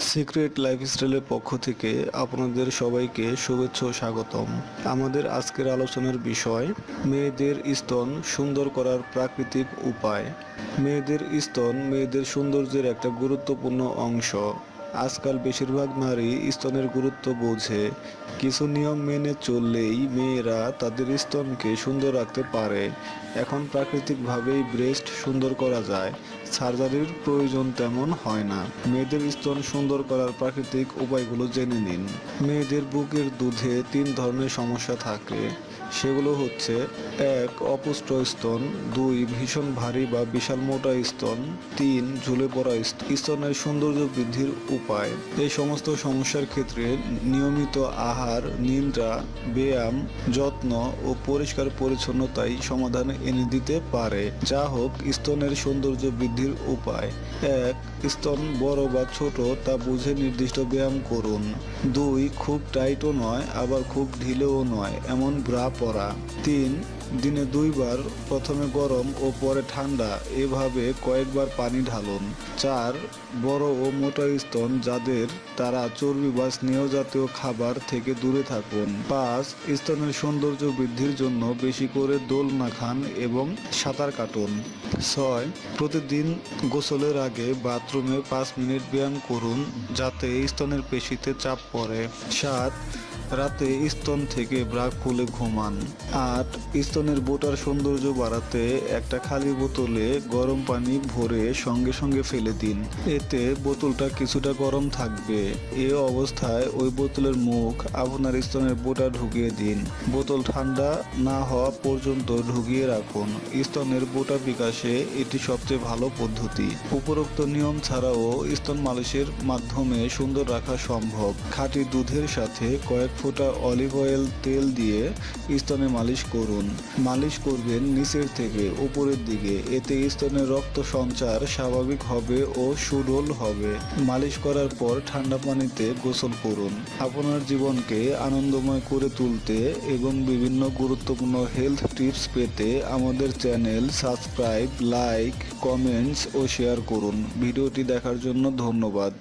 Secret লাইফস্টাইলের পক্ষ থেকে আপনাদের সবাইকে শুভেচ্ছা ও স্বাগতম। আমাদের আজকের আলোচনার বিষয়, মেয়েদের স্তন সুন্দর করার প্রাকৃতিক উপায়। মেয়েদের স্তন মেয়েদের সৌন্দর্যের একটা গুরুত্বপূর্ণ অংশ। আজকাল বেশিরভাগ নারী স্তনের গুরুত্ব বোঝে। কিছু নিয়ম মেনে চললেই মেয়েরা তাদের স্তনকে সুন্দর রাখতে পারে। এখন প্রাকৃতিকভাবেই ব্রেস্ট সুন্দর করা যায়। সার্জারির প্রয়োজন তেমন হয় না। মেয়েদের স্তন সুন্দর করার প্রাকৃতিক উপায়গুলো জেনে নিন। মেয়েদের বুকের দুধে তিন ধরনের সমস্যা থাকে। সেগুলো হচ্ছে এক অপুষ্ট স্তন, দুই ভীষণ ভারী বা বিশাল মোটা স্তন, তিন ঝুলে পড়া স্তন। স্তনের সৌন্দর্য বৃদ্ধির উপায়। এই সমস্ত সমস্যার ক্ষেত্রে নিয়মিত আহার, নিদ্রা, ব্যায়াম, যত্ন ও পরিষ্কার পরিচ্ছন্নতাই সমাধান এনে দিতে পারে। যা হোক, স্তনের সৌন্দর্য বৃদ্ধির উপায়। এক, স্তন বড় বা ছোট তা বুঝে নির্দিষ্ট ব্যায়াম করুন। দুই, খুব টাইটও নয়, আবার খুব ঢিলেও নয়। এমন ব্রা পরা তিন, দিনে দুইবার প্রথমে গরম ও পরে ঠান্ডা, এভাবে কয়েকবার পানি ঢালুন। চার, বড় ও মোটা স্তন যাদের তারা চর্বি বা স্নেহ জাতীয় খাবার থেকে দূরে থাকুন। পাঁচ, স্তনের সৌন্দর্য বৃদ্ধির জন্য বেশি করে দোল না খান এবং সাঁতার কাটুন। ছয়, প্রতিদিন গোসলের আগে বাথরুমে পাঁচ মিনিট ব্যায়াম করুন যাতে স্তনের পেশিতে চাপ পড়ে। সাত রাতে স্তন থেকে ব্রা খুলে ঘুমান। আট স্তনের বোটার সৌন্দর্য বাড়াতে একটা খালি বোতলে গরম পানি ভরে সঙ্গে সঙ্গে ফেলে দিন। এতে বোতলটা কিছুটা গরম থাকবে। এ অবস্থায় ওই বোতলের মুখ আপনার স্তনের বোটা ঢুকিয়ে দিন। বোতল ঠান্ডা না হওয়া পর্যন্ত ঢুকিয়ে রাখুন। স্তনের বোটা বিকাশে এটি সবচেয়ে ভালো পদ্ধতি। উপরোক্ত নিয়ম ছাড়াও স্তন মালিশের মাধ্যমে সুন্দর রাখা সম্ভব। খাঁটি দুধের সাথে কয়েক ফোঁটা অলিভ অয়েল তেল দিয়ে স্তনে মালিশ করুন। মালিশ করবেন নিচের থেকে উপরের দিকে। এতে স্তনের রক্ত সঞ্চার স্বাভাবিক হবে ও সুডল হবে। মালিশ করার পর ঠান্ডা পানিতে গোসল করুন। আপনার জীবনকে আনন্দময় করে তুলতে এবং বিভিন্ন গুরুত্বপূর্ণ হেলথ টিপস পেতে আমাদের চ্যানেল সাবস্ক্রাইব লাইক কমেন্টস ও শেয়ার করুন। ভিডিওটি দেখার জন্য ধন্যবাদ।